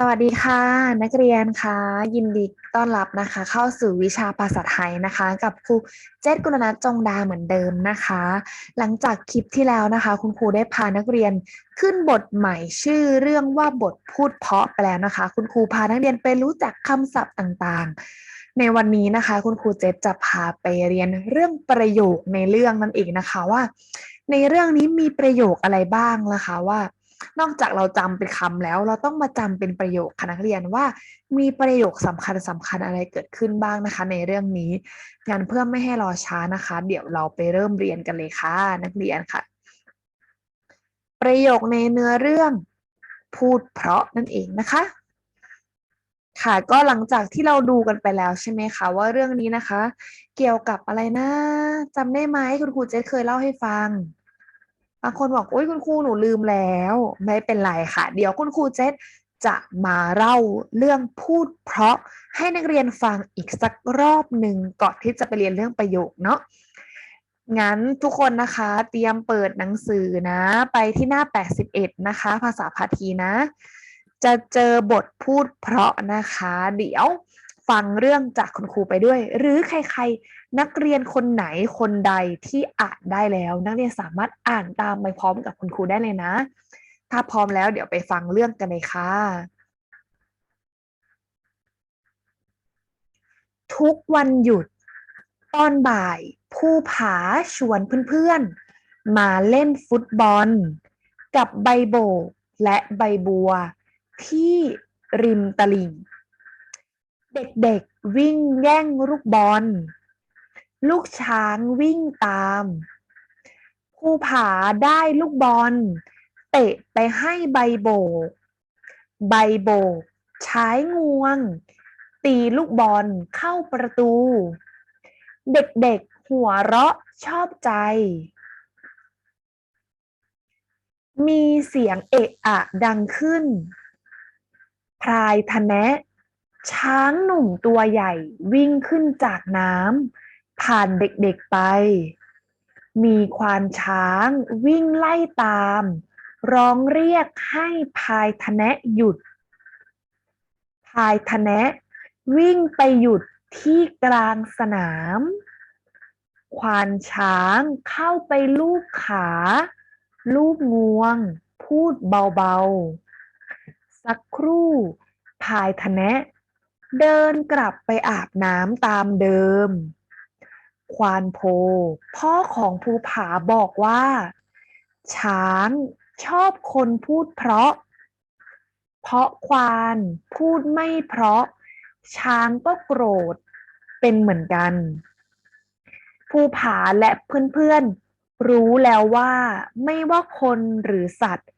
สวัสดีค่ะ นักเรียนค่ะยินดีต้อนรับนะคะ เข้าสู่วิชาภาษาไทยนะคะ กับครูเจษกุลนัทจงดาเหมือนเดิมนะคะ หลังจากคลิปที่แล้วนะคะ คุณครูได้พานักเรียนขึ้นบทใหม่ชื่อเรื่องว่าบทพูดเพาะไปแล้วนะคะ คุณครูพานักเรียนไปรู้จักคำศัพท์ต่างๆ ในวันนี้นะคะ คุณครูเจษจะพาไปเรียนเรื่องประโยคในเรื่องนั่นเองนะคะว่า ในเรื่องนี้มีประโยคอะไรบ้างนะคะว่า นอกจากเราจำเป็นคำแล้ว เราต้องมาจำเป็นประโยคค่ะเรียนว่า มีประโยคสำคัญสำคัญอะไรเกิดขึ้นบ้างนะคะ ในเรื่องนี้งั้นเพื่อไม่ให้รอช้านะคะ เดี๋ยวเราไปเริ่มเรียนกันเลยค่ะนักเรียนค่ะ ประโยคในเนื้อเรื่องพูดเพราะนั่นเองนะคะค่ะก็หลังจากที่เราดูกันไปแล้วใช่ไหมคะว่าเรื่องนี้นะคะ เกี่ยวกับอะไรนะจำได้ไหมคุณครูเจษเคยเล่าให้ฟัง บางคนบอกโอ้ยคุณครูหนูลืมแล้ว ไม่เป็นไรค่ะ เดี๋ยวคุณครูเจษจะมาเล่าเรื่องพูดเพราะให้นักเรียนฟังอีกสักรอบหนึ่งก่อนที่จะไปเรียนเรื่องประโยคเนาะงั้นทุกคนนะคะ เตรียมเปิดหนังสือนะ ไปที่หน้า 81 นะคะ ภาษาพาทีนะ จะเจอบทพูดเพราะนะคะ เดี๋ยว ฟังเรื่องจากคุณครูไปด้วย หรือใคร ๆ นักเรียนคนไหนคนใดที่อ่านได้แล้ว นักเรียนสามารถอ่านตามไปพร้อมกับคุณครูได้เลยนะ ถ้าพร้อมแล้วเดี๋ยวไปฟังเรื่องกันเลยค่ะ ทุกวันหยุด ตอนบ่าย ผู้ผาชวนเพื่อนๆ มาเล่นฟุตบอล กับใบโบกและใบบัว ที่ริมตลิ่ง เด็กๆวิ่งแย่งลูกบอล ลูกช้างวิ่งตามผู้ผาได้ลูกบอล เตะไปให้ใบโบก ใบโบก ใช้งวง ตีลูกบอลเข้าประตู เด็กๆหัวเราะชอบใจ มีเสียงเอะอะดังขึ้นพลายทะแนะ ช้างหนุ่มตัวใหญ่วิ่งขึ้นจากน้ำผ่านเด็กๆไป มีควานช้างวิ่งไล่ตาม ร้องเรียกให้พายทะแนะหยุด พายทะแนะวิ่งไปหยุดที่กลางสนาม ควานช้างเข้าไปลูบขา ลูบงวง พูดเบาๆ สักครู่พายทะแนะ เดินกลับไปอาบน้ำตามเดิม ควานโพ พ่อของภูผาบอกว่า ช้างชอบคนพูดเพราะ เพราะควานพูดไม่เพราะ ช้างก็โกรธเป็นเหมือนกัน ภูผาและเพื่อนๆ รู้แล้วว่าไม่ว่าคนหรือสัตว์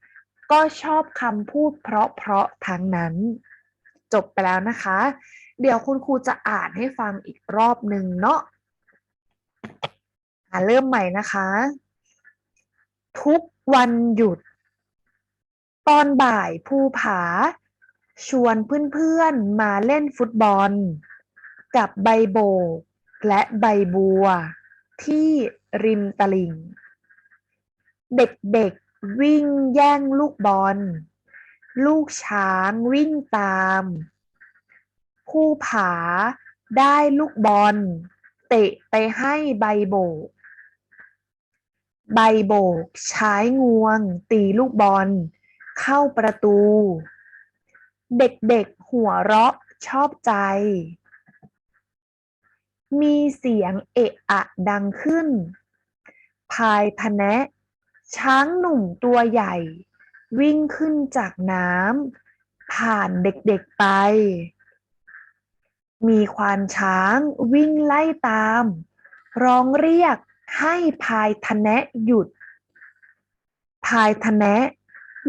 ก็ชอบคำพูดเพราะๆทั้งนั้น จบไปแล้วนะคะ เดี๋ยวคุณครูจะอ่านให้ฟังอีกรอบหนึ่งเนาะอ่าเริ่มใหม่นะคะ ทุกวันหยุด ตอนบ่ายภูผา ชวนเพื่อนๆมาเล่นฟุตบอล กับใบโบกและใบบัว ที่ริมตลิ่ง เด็กๆวิ่งแย่งลูกบอล ลูกช้างวิ่งตาม ผู้ผาได้ลูกบอล เตะไปให้ใบโบก ใบโบกใช้งวง ตีลูกบอล เข้าประตู เด็กๆหัวเราะชอบใจ มีเสียงเอะอะดังขึ้น พายทะแนะ ช้างหนุ่มตัวใหญ่ วิ่งขึ้นจากน้ำผ่านเด็กๆไป มีควานช้างวิ่งไล่ตาม ร้องเรียกให้พายทะแนะหยุด พายทะแนะ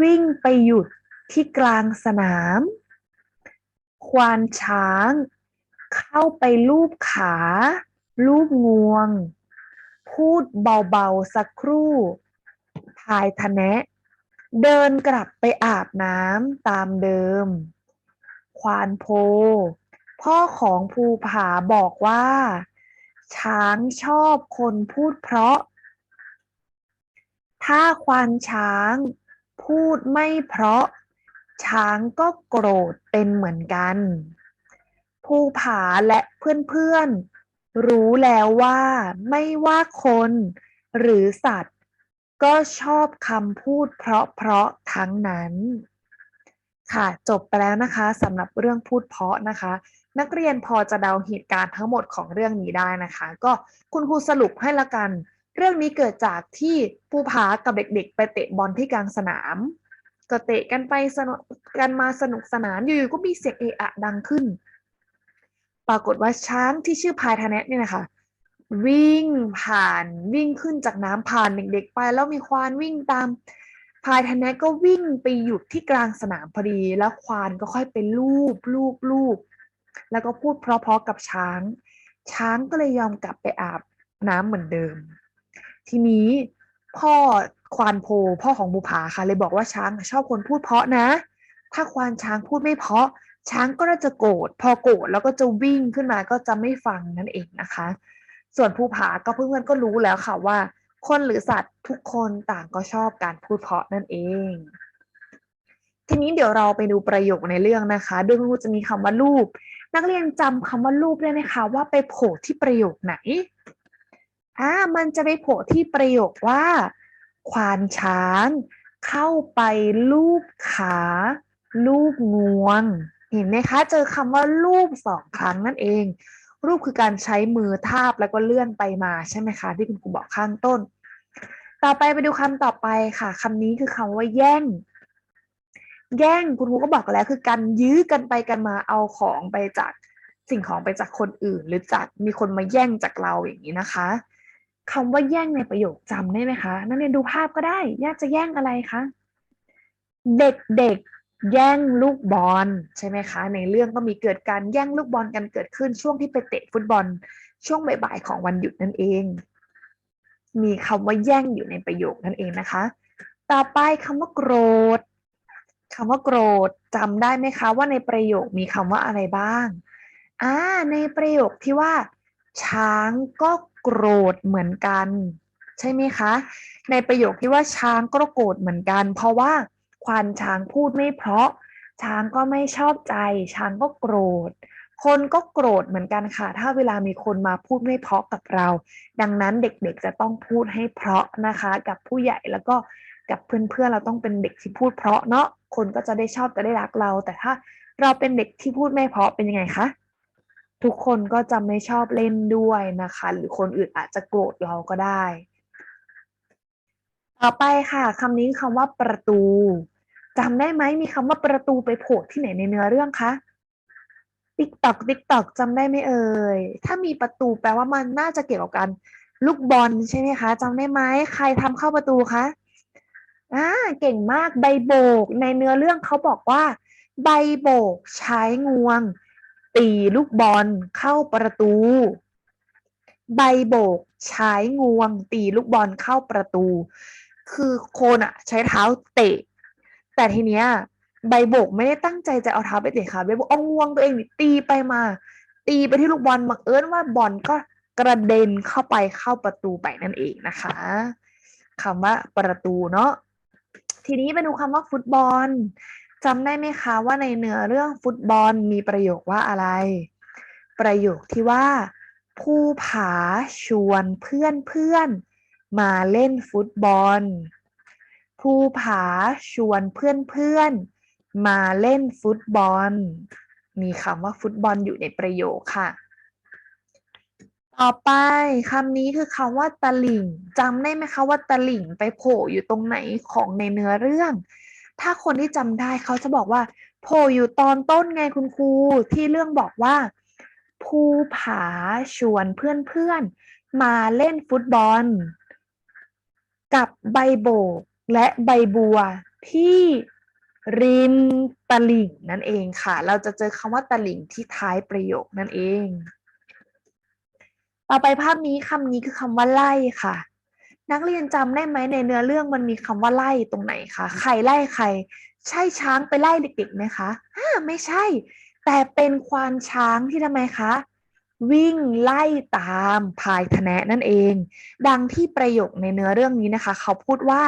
วิ่งไปหยุดที่กลางสนาม ควานช้าง เข้าไปลูบขา ลูบงวง พูดเบาๆสักครู่ พายทะแนะ เดินกลับไปอาบน้ำตามเดิม ควานโพ พ่อของภูผาบอกว่า ช้างชอบคนพูดเพราะ ถ้าควานช้างพูดไม่เพราะ ช้างก็โกรธเป็นเหมือนกัน ภูผาและเพื่อนๆรู้แล้วว่าไม่ว่าคนหรือสัตว์ ก็ชอบคำพูดเพราะๆทั้งนั้น ค่ะจบไปแล้วนะคะสำหรับเรื่องพูดเพราะนะคะ นักเรียนพอจะเดาเหตุการณ์ทั้งหมดของเรื่องนี้ได้นะคะ ก็คุณครูสรุปให้ละกัน เรื่องนี้เกิดจากที่ภูผากับเด็กๆ ไปเตะบอลที่กลางสนาม ก็เตะกันไปสนุกกันมาสนุกสนานอยู่ๆก็มีเสียงเอะอะดังขึ้น ปรากฏว่าช้างที่ชื่อพายทะแนะเนี่ยนะคะ วิ่งผ่านวิ่งขึ้นจากน้ำผ่านเด็กๆไป แล้วมีควานวิ่งตามพายทะแนก็วิ่งไปหยุดที่กลางสนามพอดี แล้วควานก็ค่อยไปลูบลูบลูบแล้วก็พูดเพราะๆกับช้าง ช้างก็เลยยอมกลับไปอาบน้ำเหมือนเดิม ทีนี้พ่อควานโพพ่อของบุภาค่ะ เลยบอกว่าช้างชอบคนพูดเพราะนะ ถ้าควานช้างพูดไม่เพราะ ช้างก็จะโกรธพอโกรธแล้วก็จะวิ่งขึ้นมาก็จะไม่ฟังนั่นเองนะคะ ส่วนภูผาก็เพื่อนๆก็รู้แล้วค่ะว่า คนหรือสัตว์ทุกคนต่างก็ชอบการพูดเพาะนั่นเอง ทีนี้เดี๋ยวเราไปดูประโยคในเรื่องนะคะโดยคุณครูจะมีคำว่ารูป นักเรียนจำคำว่ารูปได้ไหมคะว่าไปโผล่ที่ประโยคไหนอ่ามันจะไปโผล่ที่ประโยคว่า ควานช้าง เข้าไปลูบขาลูบงวง เห็นไหมคะ เจอคำว่าลูบสองครั้งนั่นเอง รูปคือการใช้มือทาบแล้วก็เลื่อนไปมาใช่ไหมคะ ที่คุณครูบอกข้างต้น ต่อไปไปดูคำต่อไปค่ะคำนี้คือคำว่าแย่ง แย่งคุณครูก็บอกแล้วคือการยื้อกันไปกันมาเอาของไปจากสิ่งของไปจากคนอื่น หรือจากมีคนมาแย่งจากเราอย่างนี้นะคะคำว่าแย่งในประโยคจำได้ไหมคะ นักเรียนดูภาพก็ได้ ยากจะแย่งอะไรคะเด็กๆ แย่งลูกบอลใช่ไหมคะ ในเรื่องก็มีเกิดการแย่งลูกบอลกันเกิดขึ้นช่วงที่ไปเตะฟุตบอล ช่วงบ่ายๆของวันหยุดนั่นเอง มีคำว่าแย่งอยู่ในประโยคนั่นเองนะคะ ต่อไปคำว่าโกรธคำว่าโกรธจำได้ไหมคะว่าในประโยคมีคำว่าอะไรบ้างอ่าในประโยคที่ว่า ช้างก็โกรธเหมือนกัน ใช่ไหมคะ ในประโยคที่ว่าช้างก็โกรธเหมือนกัน เพราะว่า ควานช้างพูดไม่เพราะ ช้างก็ไม่ชอบใจ ช้างก็โกรธ คนก็โกรธเหมือนกันค่ะ ถ้าเวลามีคนมาพูดไม่เพราะกับเรา ดังนั้นเด็กๆจะต้องพูดให้เพราะนะคะ กับผู้ใหญ่แล้วก็กับเพื่อนๆเราต้องเป็นเด็กที่พูดเพราะเนาะคนก็จะได้ชอบจะได้รักเรา แต่ถ้าเราเป็นเด็กที่พูดไม่เพราะเป็นยังไงคะทุกคนก็จะไม่ชอบเล่นด้วยนะคะ หรือคนอื่นอาจจะโกรธเราก็ได้ ต่อไปค่ะคำนี้คำว่าประตูจำได้ไหมมีคำว่าประตูไปโผล่ที่ไหนในเนื้อเรื่องคะติ๊กตอกติ๊กตอกจำได้ไหมเอ่ยถ้ามีประตูแปลว่ามันน่าจะเกี่ยวกับการลูกบอลใช่ไหมคะจำได้ไหมใครทำเข้าประตูคะอ่าเก่งมากใบโบก ในเนื้อเรื่องเขาบอกว่า ใบโบกใช้งวง ตีลูกบอลเข้าประตู ใบโบกใช้งวง ตีลูกบอลเข้าประตู คือโคนอะใช้เท้าเตะ แต่ทีเนี้ยใบโบกไม่ได้ตั้งใจจะเอาเท้าไปเตะค่ะใบโบกเอางวงตัวเองตีไปมา ตีไปที่ลูกบอลบังเอิญว่าบอลก็กระเด็นเข้าไปเข้าประตูไปนั่นเองนะคะคำว่าประตูเนาะทีนี้ไปดูคำว่าฟุตบอลจำได้ไหมคะว่าในเนื้อเรื่องฟุตบอลมีประโยคว่าอะไร ประโยคที่ว่า ผู้ผาชวนเพื่อนเพื่อน มาเล่นฟุตบอลผู้ผาชวนเพื่อนเพื่อนมาเล่นฟุตบอล มีคำว่าฟุตบอลอยู่ในประโยคค่ะ ต่อไปคำนี้คือคำว่าตะลิ่งจำได้ไหมคะว่าตะลิ่งไปโผล่อยู่ตรงไหนของในเนื้อเรื่อง ถ้าคนที่จำได้เขาจะบอกว่า โผล่อยู่ตอนต้นไงคุณครูที่เรื่องบอกว่า ภูผาชวนเพื่อนๆมาเล่นฟุตบอล กับใบโบกและใบบัวที่ริมตลิ่งนั่นเองค่ะ เราจะเจอคำว่าตลิ่งที่ท้ายประโยคนั่นเอง ต่อไปภาพนี้คำนี้คือคำว่าไล่ค่ะ นักเรียนจำได้ไหมในเนื้อเรื่องมันมีคำว่าไล่ตรงไหนคะใครไล่ใคร ใช่ช้างไปไล่เด็กๆไหมคะอ่าไม่ใช่ แต่เป็นควานช้างที่ทำไมคะ วิ่งไล่ตามพายทะแนะนั่นเอง ดังที่ประโยคในเนื้อเรื่องนี้นะคะ เขาพูดว่า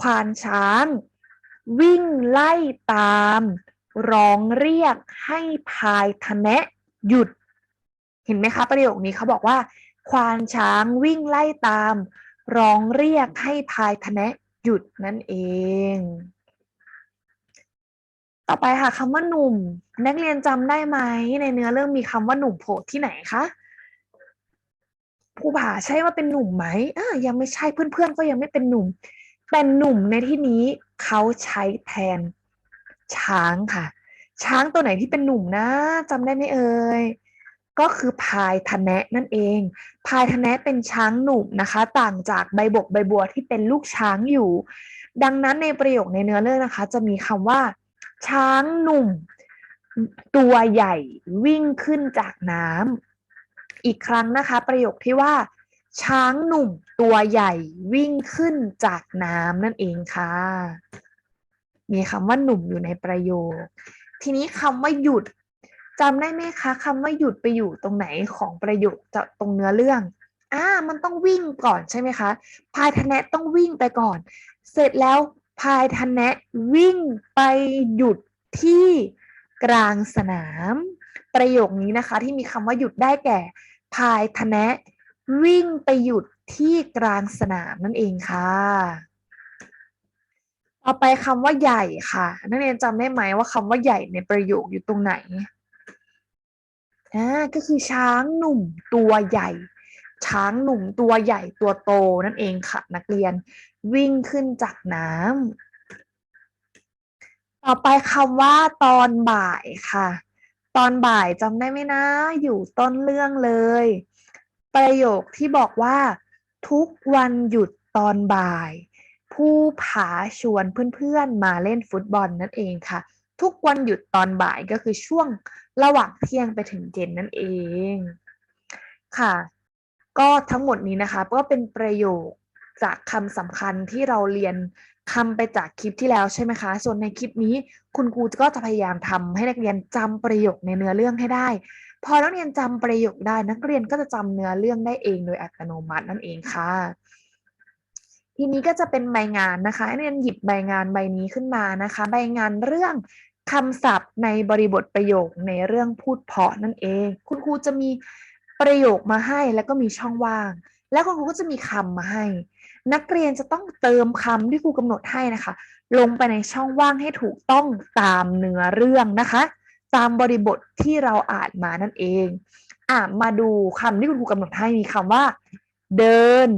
ควานช้าง วิ่งไล่ตาม ร้องเรียกให้พายทะแนะหยุด เห็นไหมคะประโยคนี้เขาบอกว่า ควานช้างวิ่งไล่ตาม ร้องเรียกให้พายทะแนะหยุดนั่นเอง ต่อไปค่ะคำว่าหนุ่ม นักเรียนจำได้ไหมในเนื้อเรื่องมีคำว่าหนุ่มโผล่ที่ไหนคะผู้ผาใช่ว่าเป็นหนุ่มไหมอ่ายังไม่ใช่เพื่อนๆก็ยังไม่เป็นหนุ่มเป็นหนุ่มในที่นี้เขาใช้แทน ช้างค่ะ ช้างตัวไหนที่เป็นหนุ่มนะจำได้ไหมเอ่ยก็คือพายทะแนะนั่นเอง พายทะแนะเป็นช้างหนุ่มนะคะ ต่างจากใบบกใบบัวที่เป็นลูกช้างอยู่ ดังนั้นในประโยคในเนื้อเรื่องนะคะ จะมีคำว่า ช้างหนุ่ม ตัวใหญ่วิ่งขึ้นจากน้ำอีกครั้งนะคะ ประโยคที่ว่า ช้างหนุ่มตัวใหญ่วิ่งขึ้นจากน้ำนั่นเองค่ะ มีคำว่าหนุ่มอยู่ในประโยค ทีนี้คำว่าหยุดจำได้ไหมคะคำว่าหยุดไปอยู่ตรงไหนของประโยคจะตรงเนื้อเรื่องอ่ามันต้องวิ่งก่อนใช่ไหมคะพายทะแนะต้องวิ่งไปก่อน เสร็จแล้ว พายทะแนะวิ่งไปหยุดที่กลางสนาม ประโยคนี้นะคะ ที่มีคำว่าหยุดได้แก่ พายทะแนะวิ่งไปหยุดที่กลางสนามนั่นเองค่ะ ต่อไปคำว่าใหญ่ค่ะ นักเรียนจำได้ไหมว่าคำว่าใหญ่ในประโยคอยู่ตรงไหนอ่าก็คือช้างหนุ่มตัวใหญ่ ช้างหนุ่มตัวใหญ่ตัวโตนั่นเองค่ะนักเรียน วิ่งขึ้นจากน้ำต่อไปคำว่าตอนบ่ายค่ะ ตอนบ่ายจำได้ไหมนะ อยู่ต้นเรื่องเลย ประโยคที่บอกว่า ทุกวันหยุดตอนบ่าย ผู้ผาชวนเพื่อนๆมาเล่นฟุตบอลนั่นเองค่ะ ทุกวันหยุดตอนบ่ายก็คือช่วงระหว่างเที่ยงไปถึงเย็นนั่นเองค่ะ ก็ทั้งหมดนี้นะคะก็เป็นประโยคจากคำสำคัญที่เราเรียนคำไปจากคลิปที่แล้วใช่ไหมคะ ส่วนในคลิปนี้คุณครูก็จะพยายามทำให้นักเรียนจำประโยคในเนื้อเรื่องให้ได้ พอนักเรียนจำประโยคได้นักเรียนก็จะจำเนื้อเรื่องได้เองโดยอัตโนมัตินั่นเองค่ะ ทีนี้ก็จะเป็นใบงานนะคะนักเรียนหยิบใบงานใบนี้ขึ้นมานะคะ ใบงานเรื่องคำศัพท์ในบริบทประโยคในเรื่องพูดเพาะนั่นเอง คุณครูจะมี ประโยคมาให้แล้วก็มีช่องว่าง แล้วคุณครูก็จะมีคำมาให้ นักเรียนจะต้องเติมคำที่ครูกำหนดให้นะคะ ลงไปในช่องว่างให้ถูกต้องตามเนื้อเรื่องนะคะ ตามบริบทที่เราอ่านมานั่นเองอะมาดูคำที่คุณครูกำหนดให้มีคำว่า เดิน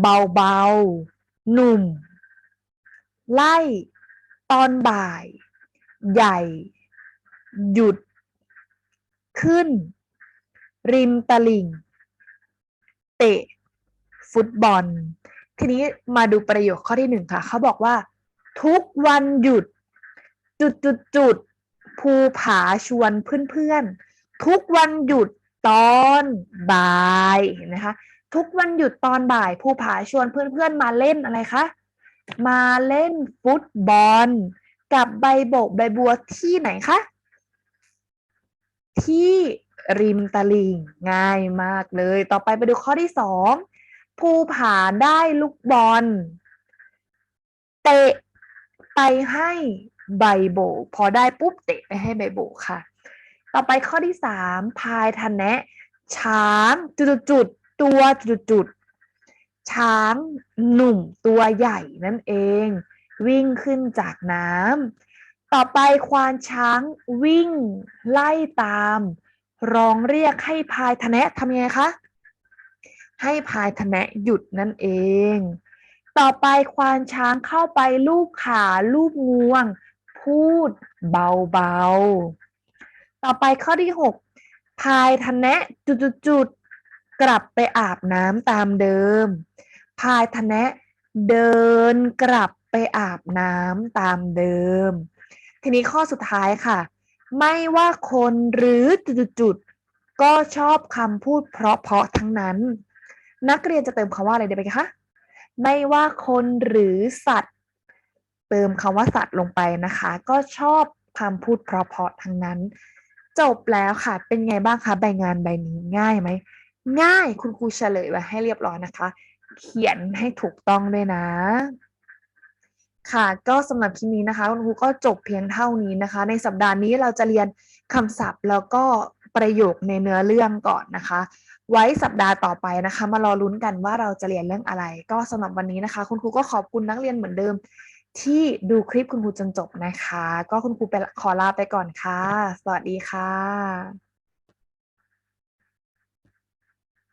เบาๆ หนุ่ม ไล่ ตอนบ่าย ใหญ่ หยุด ขึ้น ริมตลิ่ง เตะ ฟุตบอล ทีนี้มาดูประโยคข้อที่หนึ่งค่ะ เขาบอกว่า ทุกวันหยุด จุดจุดจุดภูผาชวนเพื่อนๆ ทุกวันหยุดตอนบ่ายเห็นไหมคะ ทุกวันหยุดตอนบ่าย ภูผาชวนเพื่อนๆ มาเล่นอะไรคะ มาเล่นฟุตบอล กับใบโบกใบบัวที่ไหนคะ ที่ ริมตลิ่งง่ายมากเลย ต่อไปไปดูข้อที่สองภูผาได้ลูกบอล เตะไปให้ใบโบก พอได้ปุ๊บเตะไปให้ใบโบกค่ะ ต่อไปข้อที่สามพายทันแนะช้างจุดจุดตัวจุดจุดช้างหนุ่มตัวใหญ่นั่นเอง วิ่งขึ้นจากน้ำต่อไปควานช้างวิ่งไล่ตาม ร้องเรียกให้พายทะแนะทำยังไงคะ ให้พายทะแนะหยุดนั่นเอง ต่อไปควานช้างเข้าไปลูบขาลูบงวง พูดเบาๆ ต่อไปข้อที่ 6 พายทะแนะจุดๆๆกลับไปอาบน้ำตามเดิม พายทะแนะเดินกลับไปอาบน้ำตามเดิม ทีนี้ข้อสุดท้ายค่ะ ไม่ว่าคนหรือจุดๆก็ชอบคำพูดเพราะๆทั้งนั้น นักเรียนจะเติมคำว่าอะไรได้ไหมคะไม่ว่าคนหรือสัตว์ เติมคำว่าสัตว์ลงไปนะคะ ก็ชอบคำพูดเพราะๆทั้งนั้น จบแล้วค่ะเป็นไงบ้างคะใบงานใบนี้ง่ายไหมง่ายคุณครูเฉลยไว้ให้เรียบร้อยนะคะ เขียนให้ถูกต้องด้วยนะ ค่ะก็สำหรับคลิปนี้นะคะคุณครูก็จบเพียงเท่านี้นะคะ ในสัปดาห์นี้เราจะเรียนคำศัพท์แล้วก็ประโยคในเนื้อเรื่องก่อนนะคะ ไว้สัปดาห์ต่อไปนะคะ มารอลุ้นกันว่าเราจะเรียนเรื่องอะไร ก็สำหรับวันนี้นะคะ คุณครูก็ขอบคุณนักเรียนเหมือนเดิม ที่ดูคลิปคุณครูจนจบนะคะ ก็คุณครูไปขอลาไปก่อนค่ะ สวัสดีค่ะ